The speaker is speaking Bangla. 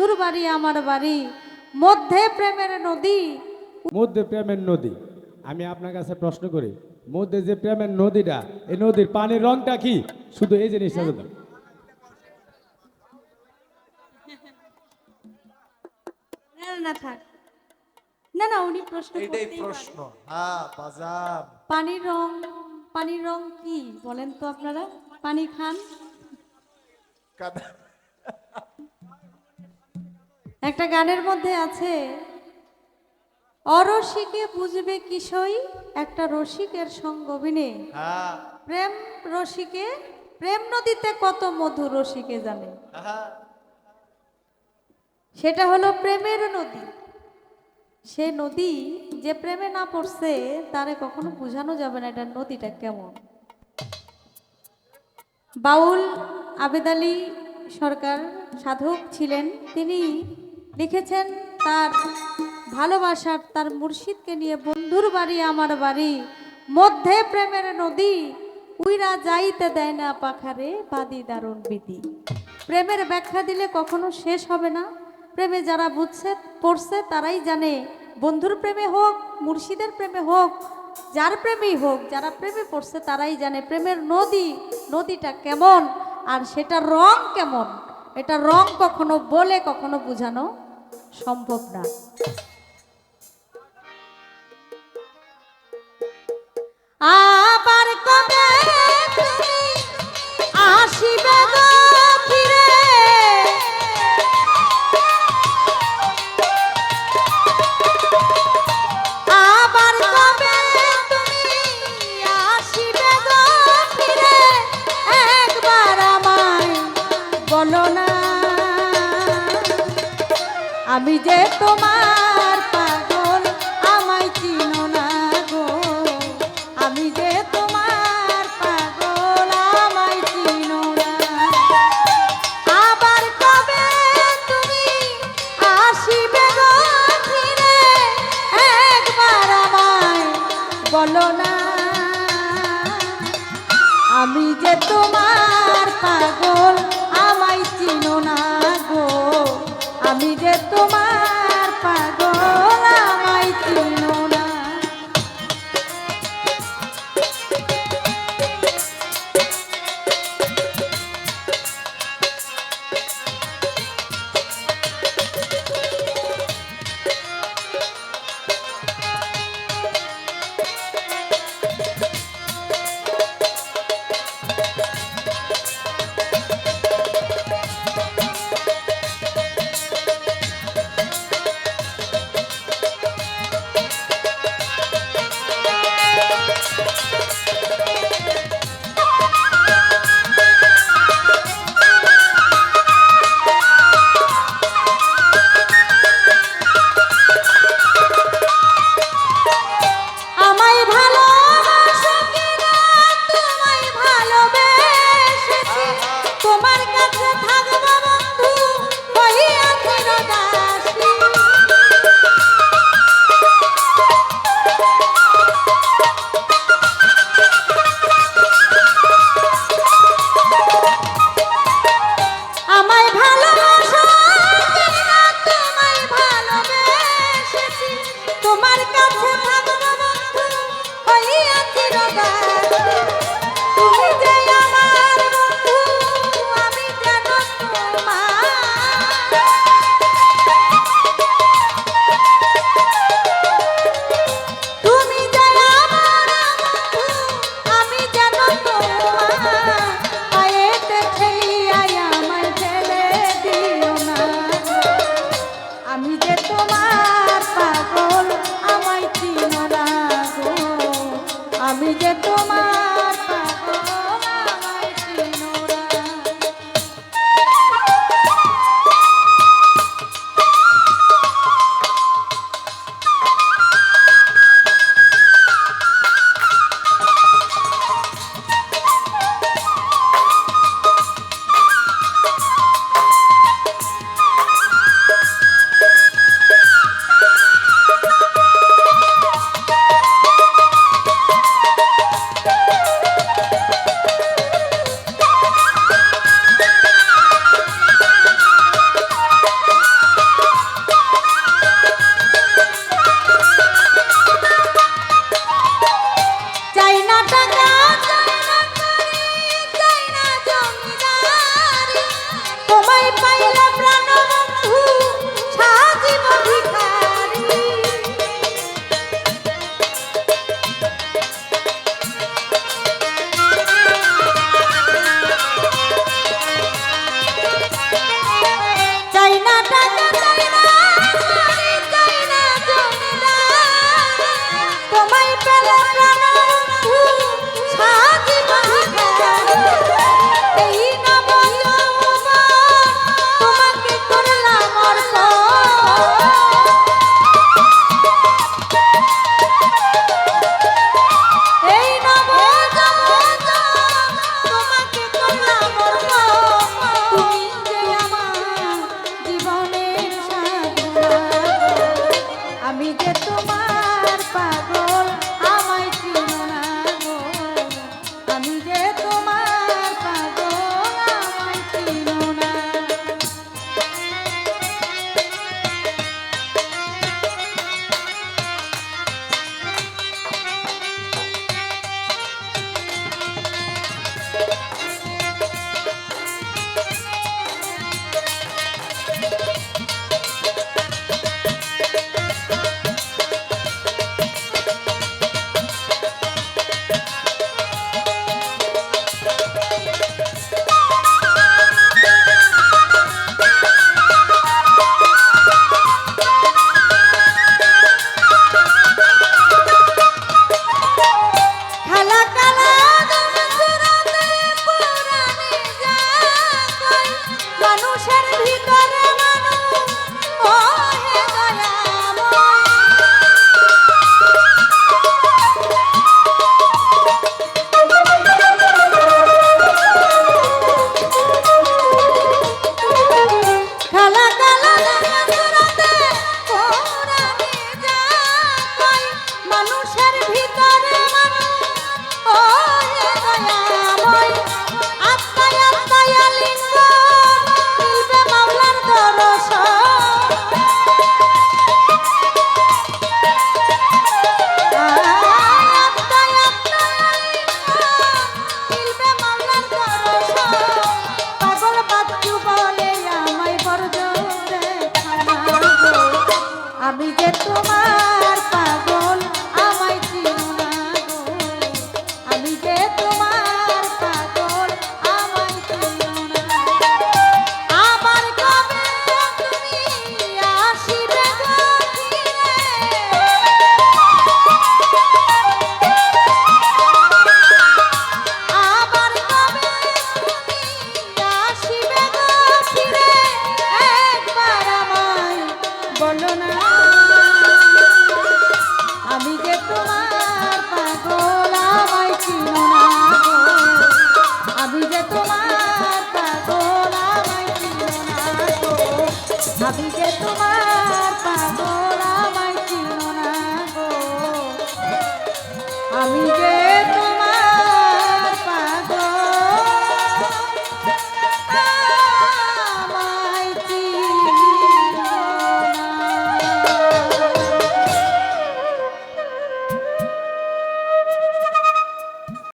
বন্ধুর বাড়ি আমার বাড়ি মধ্যে প্রেমের নদী। মধ্যে প্রেমের নদী। আমি আপনার কাছে প্রশ্ন করি মধ্যে যে প্রেমের নদীটা এই নদীর পানির রংটা কি? শুধু এই জিনিসটা জানো না না, না থাক। না না উনি প্রশ্ন পারেন। প্রশ্ন। হ্যাঁ বাজার পানির রং পানির রং কি? বলেন তো আপনারা। পানি খান। কাদা- একটা গানের মধ্যে আছে অরসিকে বুঝবে কিসই একটা রসিকের সঙ্গ বিনে হ্যাঁ। প্রেম রসিকে প্রেম নদীতে কত মধু রসিকে জানে। হ্যাঁ। সেটা হলো প্রেমের নদী। সে নদী যে প্রেমে না পড়ছে তারে কখনো বোঝানো যাবে না এটা নদীটা কেমন। বাউল আবেদ আলী সরকার সাধক ছিলেন তিনি লিখেছেন, তার ভালোবাসার, তার মুর্শিদকে নিয়ে বন্ধুর বাড়ি, আমার বাড়ি। মধ্যে প্রেমের নদী, উইরা যাইতে দেয় না পাখারে বাদি দারুণ বিধি। প্রেমের ব্যাখ্যা দিলে কখনো শেষ হবে না। প্রেমে যারা বুঝছে, পড়ছে, তারাই জানে, বন্ধুর প্রেমে হোক, মুর্শিদের প্রেমে হোক, যার প্রেমেই হোক, যারা প্রেমে পড়ছে, তারাই জানে প্রেমের নদী, নদীটা কেমন, আর সেটা রং কেমন। এটা রং কখনো বলে, কখনো বোঝানো সম্ভব না। আবার কবে আমি যে তোমার আমি যে তোমার মানুষের আমি যে তোমার